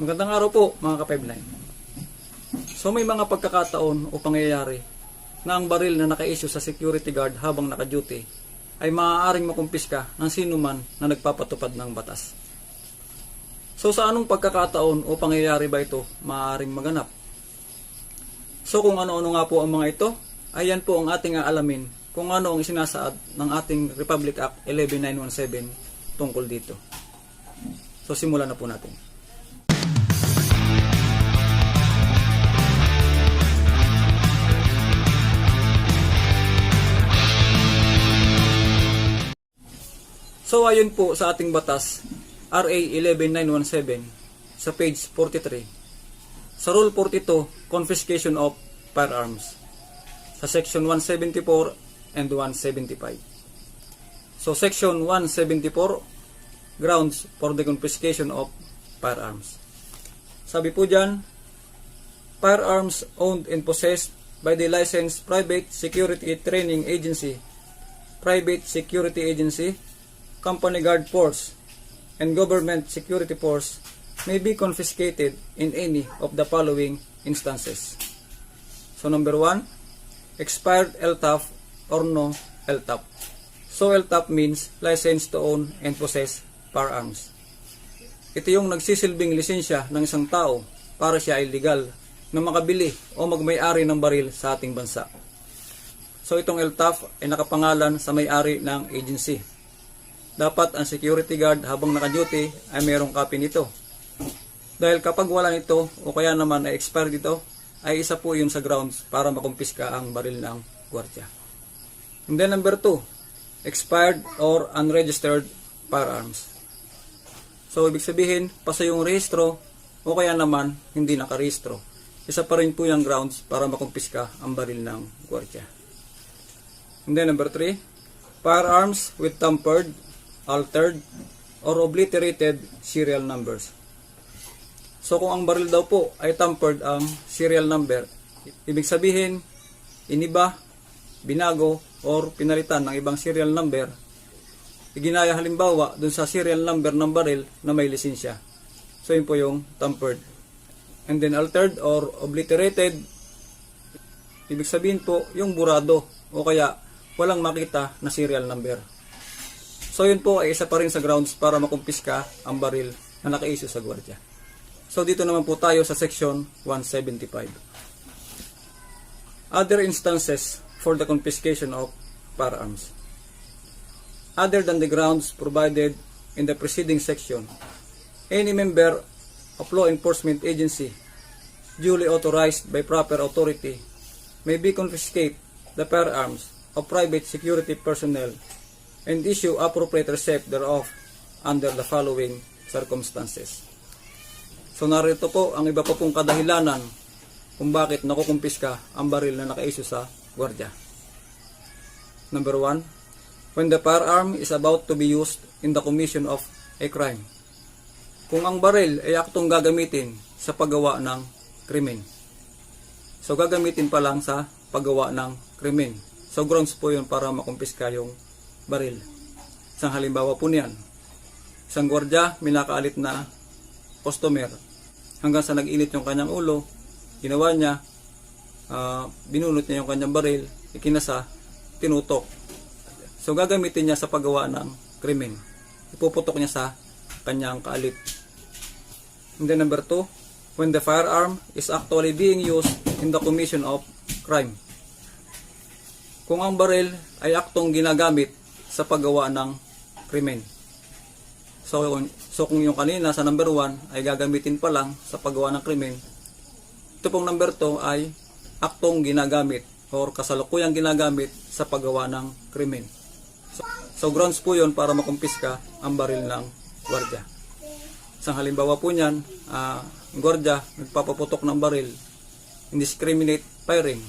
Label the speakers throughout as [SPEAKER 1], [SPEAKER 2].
[SPEAKER 1] Magandang araw po mga ka-pipeline. So may mga pagkakataon o pangyayari na ang baril na naka-issue sa security guard habang naka-duty ay maaaring makumpiska ng sino man na nagpapatupad ng batas. So sa anong pagkakataon o pangyayari ba ito maaaring maganap? So kung ano-ano nga po ang mga ito, ayan po ang ating aalamin kung ano ang isinasaad ng ating Republic Act 11917 tungkol dito. So simulan na po natin. So ayon po sa ating batas, RA 11917 sa page 43. Sa Rule 42, Confiscation of Firearms. Sa Section 174 and 175. So Section 174, Grounds for the Confiscation of Firearms. Sabi po dyan, firearms owned and possessed by the licensed private security training agency, private security agency, company guard force, and government security force may be confiscated in any of the following instances. So number one, expired LTAF or no LTAF. So LTAF means license to own and possess firearms. Ito yung nagsisilbing lisensya ng isang tao para siya ay na makabili o magmay-ari ng baril sa ating bansa. So itong LTAF ay nakapangalan sa may-ari ng agency. Dapat ang security guard habang naka-duty ay mayroong copy nito. Dahil kapag wala nito o kaya naman ay expired ito, ay isa po yun sa grounds para makumpiska ang baril ng gwardiya. And then number 2, expired or unregistered firearms. So, ibig sabihin, pasa yung rehistro o kaya naman hindi nakarehistro. Isa pa rin po yung grounds para makumpiska ang baril ng gwardiya. And then number 3, firearms with tampered, altered, or obliterated serial numbers. So kung ang baril daw po ay tampered ang serial number, ibig sabihin, iniba, binago, or pinalitan ng ibang serial number, iginaya halimbawa dun sa serial number ng baril na may lisensya. So yun po yung tampered. And then altered or obliterated, ibig sabihin po yung burado o kaya walang makita na serial number. So yun po ay isa pa rin sa grounds para makumpiska ang baril na naka-issue sa gwardiya. So dito naman po tayo sa section 175. Other instances for the confiscation of firearms. Other than the grounds provided in the preceding section, any member of law enforcement agency duly authorized by proper authority may be confiscate the firearms of private security personnel and issue appropriate receipt thereof under the following circumstances. So narito po ang iba pa pong kadahilanan kung bakit nakukumpiska ang baril na naka-issue sa gwardiya. Number one, when the firearm is about to be used in the commission of a crime. Kung ang baril ay aktong gagamitin sa paggawa ng krimen. So gagamitin pa lang sa paggawa ng krimen. So grounds po yun para makumpiska yung baril. Isang halimbawa po niyan. Isang gwardya, minakaalit na customer. Hanggang sa nag-init yung kanyang ulo, ginawa niya, ah, binunot niya yung kanyang baril, ikinasa, tinutok. So gagamitin niya sa paggawa ng krimen. Ipuputok niya sa kanyang kaalit. And then number two, when the firearm is actually being used in the commission of crime. Kung ang baril ay aktong ginagamit sa paggawa ng krimen. So, so kung yung kanina sa number 1 ay gagamitin pa lang sa paggawa ng krimen, ito pong number 2 ay aktong ginagamit or kasalukuyang ginagamit sa paggawa ng krimen. So, so grounds po yun para makumpiska ang baril ng gwardya. Isang halimbawa po niyan, ah, ang gwardya nagpapaputok ng baril, indiscriminate firing.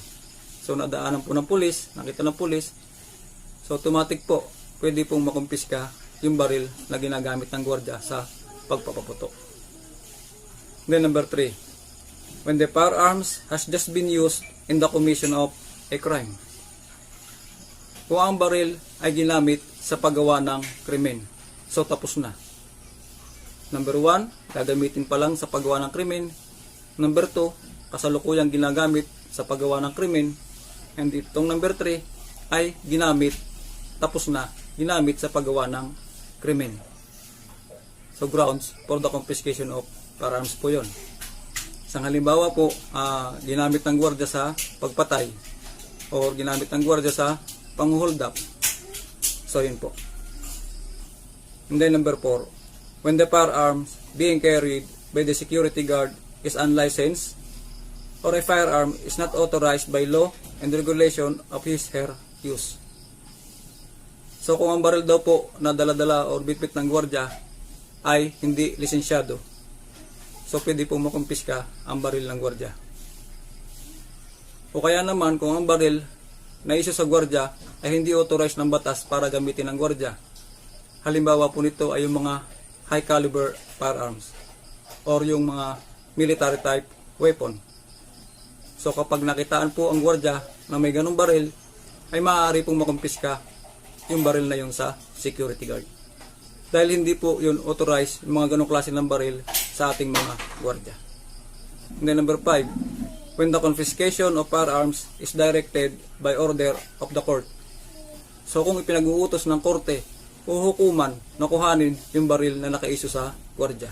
[SPEAKER 1] So nadaanan po ng pulis, nakita ng pulis, so automatic po, pwede pong makumpiska yung baril na ginagamit ng gwardya sa pagpapaputok. Then number 3, when the firearms has just been used in the commission of a crime. Kung ang baril ay ginamit sa paggawa ng krimen, so tapos na. Number 1, gagamitin pa lang sa paggawa ng krimen. Number 2, kasalukuyang ginagamit sa paggawa ng krimen. And itong number 3 ay ginamit, tapos na, ginamit sa paggawa ng krimen. So grounds for the confiscation of firearms po yon. Isang halimbawa po, ah, ginamit ng gwardiya sa pagpatay or ginamit ng gwardiya sa pang-hold up. So yun po. And then number 4, when the firearms being carried by the security guard is unlicensed or a firearm is not authorized by law and regulation of his her use. So kung ang baril daw po na dala-dala o bitbit ng gwardya ay hindi lisensyado, so pwede po makumpiska ang baril ng gwardya. O kaya naman kung ang baril na iso sa gwardya ay hindi authorized ng batas para gamitin ng gwardya. Halimbawa po nito ay yung mga high caliber firearms or yung mga military type weapon. So kapag nakitaan po ang gwardya na may ganong baril, ay maaari pong makumpiska yung baril na yun sa security guard. Dahil hindi po yun authorized yung mga ganong klase ng baril sa ating mga gwardya. And then number 5, when the confiscation of firearms is directed by order of the court. So kung ipinag-uutos ng korte o na kuhanin yung baril na nakaiso sa gwardya.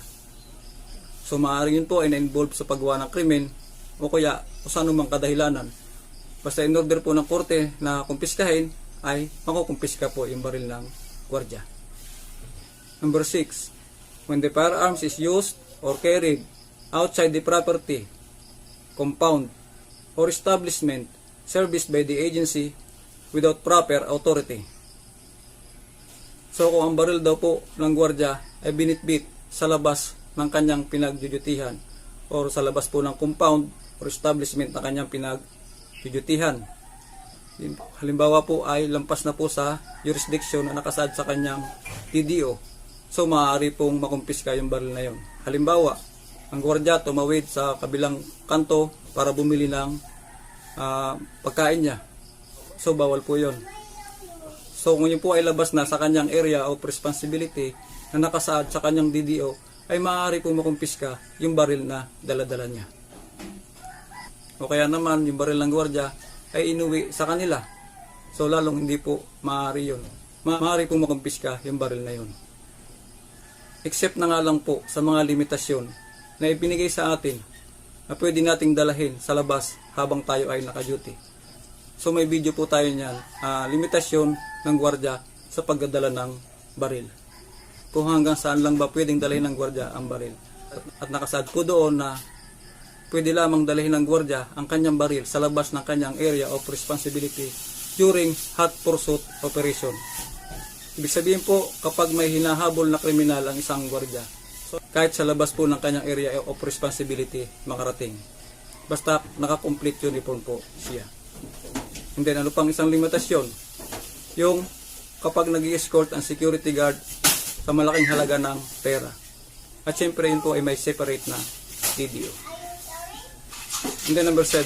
[SPEAKER 1] So maaaring yun po ay na-involve sa paggawa ng krimen o kaya kung saan mang kadahilanan. Basta in order po ng korte na kumpiskahin ay makukumpiska po yung baril ng gwardya. Number 6. When the firearms is used or carried outside the property, compound, or establishment serviced by the agency without proper authority. So kung ang baril daw po ng gwardya ay binitbit sa labas ng kanyang pinagdudutihan or sa labas po ng compound or establishment na kanyang pinagdudutihan. Halimbawa po ay lampas na po sa jurisdiction na nakasad sa kanyang TDO. So maaari pong makumpiska yung baril na yon. Halimbawa, ang gwardya tumawid sa kabilang kanto para bumili ng ah, pagkain niya. So bawal po yon. So kung yun po ay labas na sa kanyang area of responsibility na nakasaad sa kanyang DDO, ay maaari pong makumpiska yung baril na daladala niya. O kaya naman yung baril ng gwardya ay inuwi sa kanila. So lalong hindi po maaari yun. Ma maaari pong makumpiska yung baril na yun. Except na nga lang po sa mga limitasyon na ibinigay sa atin na pwede nating dalahin sa labas habang tayo ay naka-duty. So may video po tayo niyan, ah, limitasyon ng gwardya sa pagdadala ng baril. Kung hanggang saan lang ba pwedeng dalhin ng gwardya ang baril. At, at nakasad po doon na pwede lamang dalhin ng gwardya ang kanyang baril sa labas ng kanyang area of responsibility during hot pursuit operation. Ibig sabihin po, kapag may hinahabol na kriminal ang isang gwardya, so kahit sa labas po ng kanyang area of responsibility makarating. Basta naka-complete uniform po siya. And then ano pang isang limitasyon? Yung kapag nag escort ang security guard sa malaking halaga ng pera. At syempre yun po ay may separate na video. And then number 7.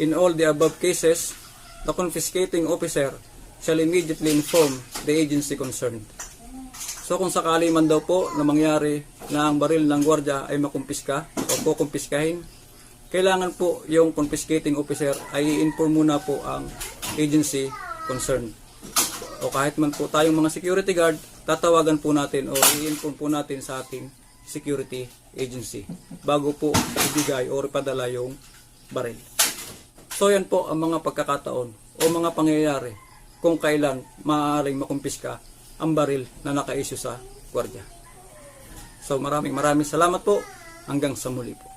[SPEAKER 1] In all the above cases, the confiscating officer shall immediately inform the agency concerned. So kung sakali man daw po na mangyari na ang baril ng gwardya ay makumpiska o po kumpiskahin, kailangan po yung confiscating officer ay i-inform muna po ang agency concerned. O kahit man po tayong mga security guard, tatawagan po natin o i-inform po natin sa ating security agency bago po ibigay o ipadala yung baril. So yan po ang mga pagkakataon o mga pangyayari kung kailan maaaring makumpiska ang baril na naka-issue sa gwardya. So maraming maraming salamat po. Hanggang sa muli po.